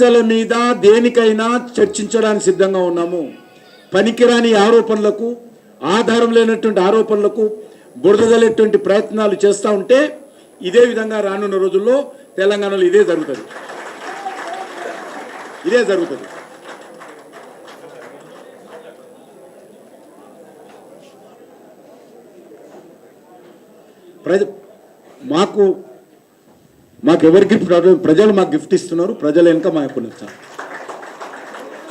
సమస్యల మీద దేనికైనా చర్చించడానికి సిద్ధంగా ఉన్నాము. పనికిరాని ఆరోపణలకు ఆధారం లేనటువంటి ఆరోపణలకు బురదలేటువంటి ప్రయత్నాలు చేస్తూ ఉంటే ఇదే విధంగా రానున్న రోజుల్లో తెలంగాణలో ఇదే జరుగుతుంది. ఇదే జరుగుతుంది. ప్రజ మాకు మాకు ఎవరి గిఫ్ట్ ప్రజలు మాకు గిఫ్ట్ ఇస్తున్నారు. ప్రజలు వెనుక మా యొక్క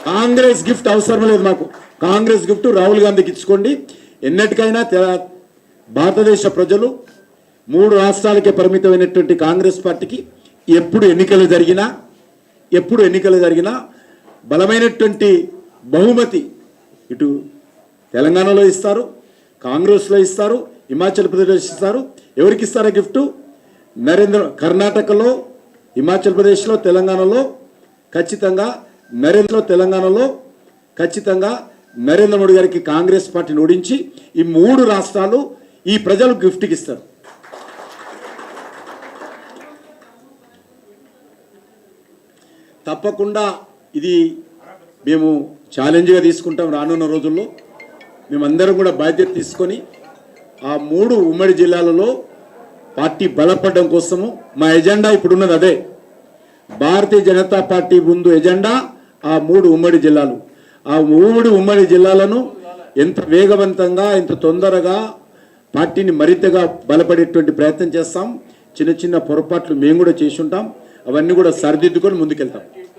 కాంగ్రెస్ గిఫ్ట్ అవసరం లేదు మాకు. కాంగ్రెస్ గిఫ్ట్ రాహుల్ గాంధీకి ఇచ్చుకోండి. ఎన్నటికైనా తె- భారతదేశ ప్రజలు మూడు రాష్ట్రాలకే పరిమితమైనటువంటి కాంగ్రెస్ పార్టీకి ఎప్పుడు ఎన్నికలు జరిగినా ఎప్పుడు ఎన్నికలు జరిగినా బలమైనటువంటి బహుమతి ఇటు తెలంగాణలో ఇస్తారు కాంగ్రెస్లో ఇస్తారు హిమాచల్ ప్రదేశ్ ఇస్తారు. ఎవరికి ఇస్తారా గిఫ్ట్? నరేంద్ర కర్ణాటకలో హిమాచల్ ప్రదేశ్లో తెలంగాణలో ఖచ్చితంగా నరేంద్రలో తెలంగాణలో ఖచ్చితంగా నరేంద్ర మోడీ గారికి కాంగ్రెస్ పార్టీని ఓడించి ఈ మూడు రాష్ట్రాలు ఈ ప్రజలు గిఫ్ట్కి ఇస్తారు. తప్పకుండా ఇది మేము ఛాలెంజ్గా తీసుకుంటాం రానున్న రోజుల్లో. మేమందరం కూడా బాధ్యత తీసుకొని ఆ మూడు ఉమ్మడి జిల్లాలలో పార్టీ బలపడడం కోసము మా ఎజెండా ఇప్పుడున్నది అదే. భారతీయ జనతా పార్టీ ముందు ఎజెండా ఆ మూడు ఉమ్మడి జిల్లాలు. ఆ మూడు ఉమ్మడి జిల్లాలను ఎంత వేగవంతంగా ఎంత తొందరగా పార్టీని మరింతగా బలపడేటువంటి ప్రయత్నం చేస్తాం. చిన్న చిన్న పొరపాట్లు మేము కూడా చేసి ఉంటాం. అవన్నీ కూడా సరిదిద్దుకొని ముందుకెళ్తాం.